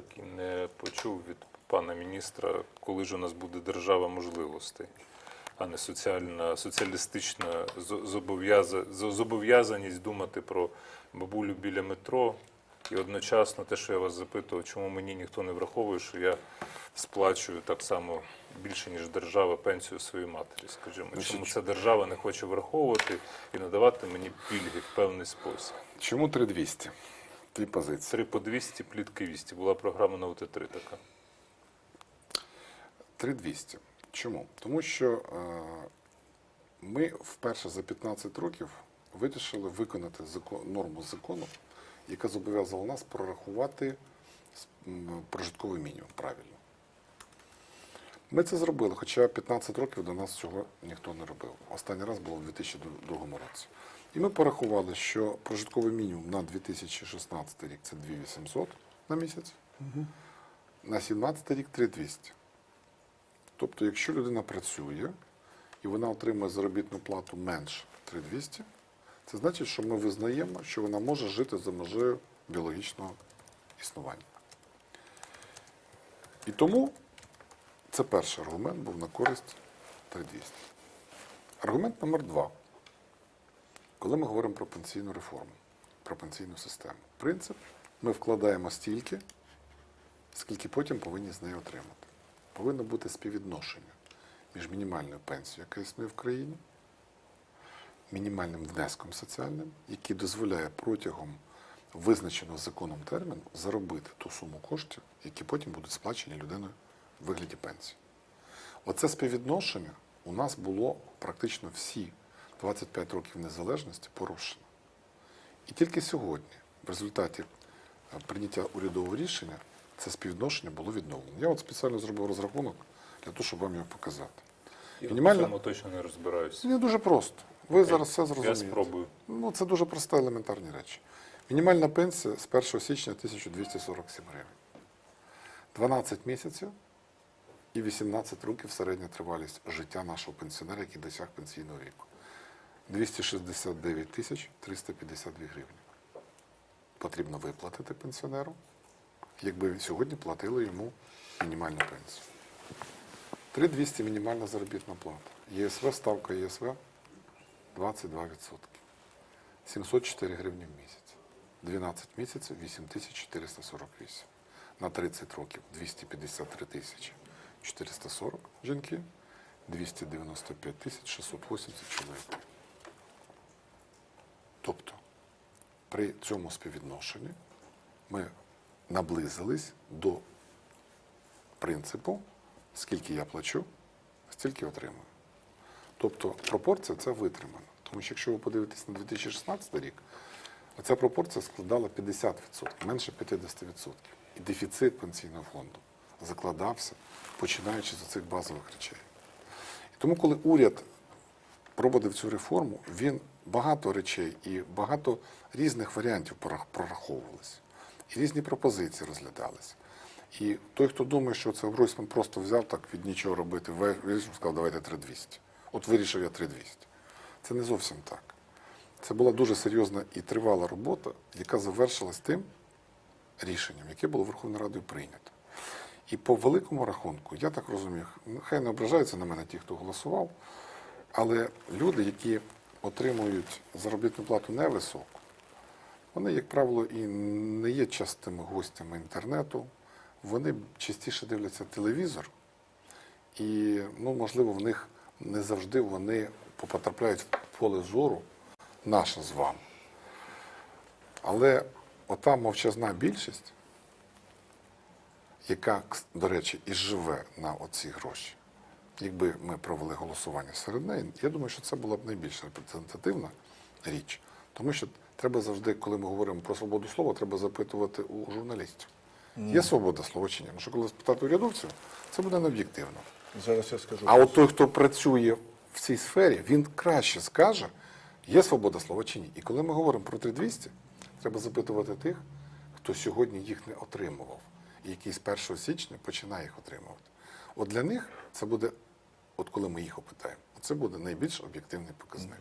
так і не почув від пана міністра, коли ж у нас буде держава можливостей, а не соціальна, соціалістична зобов'яза- зобов'язаність думати про бабулю біля метро. І одночасно те, що я вас запитував, чому мені ніхто не враховує, що я сплачую так само більше, ніж держава пенсію своїй матері, скажімо. Чому ця держава не хоче враховувати і надавати мені пільги в певний спосіб. Чому 3200? Дві позиції. 3 по 200, плітки 200. Була програма на ОТ3 така. 3200. Чому? Тому що е, ми вперше за 15 років вирішили виконати закон, норму закону, яка зобов'язала нас прорахувати прожитковий мінімум правильно. Ми це зробили, хоча 15 років до нас цього ніхто не робив. Останній раз було в 2002 році. І ми порахували, що прожитковий мінімум на 2016 рік це 2800 на місяць, на 2017 рік 3200. Тобто, якщо людина працює і вона отримує заробітну плату менше 3200, це значить, що ми визнаємо, що вона може жити за межею біологічного існування. І тому це перший аргумент був на користь 3200. Аргумент номер два. Коли ми говоримо про пенсійну реформу, про пенсійну систему, принцип ми вкладаємо стільки, скільки потім повинні з неї отримати. Повинно бути співвідношення між мінімальною пенсією, яка існує в країні, мінімальним внеском соціальним, який дозволяє протягом визначеного законом терміну заробити ту суму коштів, які потім будуть сплачені людиною в вигляді пенсії. Оце співвідношення у нас було практично всі 25 років незалежності порушено. І тільки сьогодні, в результаті е, прийняття урядового рішення, це співвідношення було відновлено. Я от спеціально зробив розрахунок для того, щоб вам його показати. Я Мінімальна- в цьому точно не розбираюся. Не дуже просто. Ви зараз все зрозумієте. Я спробую. Ну, це дуже прості елементарні речі. Мінімальна пенсія з 1 січня 1247 гривень. 12 місяців і 18 років середня тривалість життя нашого пенсіонера, який досяг пенсійного віку. 269 тисяч 352 гривні. Потрібно виплатити пенсіонеру, якби сьогодні платили йому мінімальну пенсію. 3200 мінімальна заробітна плата. ЄСВ, ставка ЄСВ 22%. 704 гривні в місяць. 12 місяців 8448. На 30 років 253 тисячі 440 жінки, 295 тисяч 680 чоловік. Тобто при цьому співвідношенні ми наблизились до принципу, скільки я плачу, стільки отримую. Тобто пропорція це витримана. Тому що якщо ви подивитесь на 2016 рік, ця пропорція складала 50%, менше 50%. І дефіцит пенсійного фонду закладався, починаючи з цих базових речей. І тому, коли уряд проводив цю реформу, він багато речей і багато різних варіантів прораховувалися. І різні пропозиції розглядалися. І той, хто думає, що це Гройсман просто взяв так від нічого робити, вирішив, сказав, давайте 3200. От вирішив я 3200. Це не зовсім так. Це була дуже серйозна і тривала робота, яка завершилась тим рішенням, яке було Верховною Радою прийнято. І по великому рахунку, я так розумію, хай не ображаються на мене ті, хто голосував, але люди, які отримують заробітну плату невисоку, вони, як правило, і не є частими гостями інтернету, вони частіше дивляться телевізор, і, ну, можливо, в них не завжди вони потрапляють в поле зору наше з вами. Але ота мовчазна більшість, яка, до речі, і живе на оці гроші, якби ми провели голосування серед неї, я думаю, що це була б найбільш репрезентативна річ. Тому що треба завжди, коли ми говоримо про свободу слова, треба запитувати у журналістів. Є свобода слова чи ні? Тому що коли спитати урядовців, це буде необ'єктивно. Зараз я скажу. А от той, хто працює в цій сфері, він краще скаже, є свобода слова чи ні. І коли ми говоримо про 3200, треба запитувати тих, хто сьогодні їх не отримував, і який з 1 січня починає їх отримувати. От для них це буде, от коли ми їх опитаємо, це буде найбільш об'єктивний показник.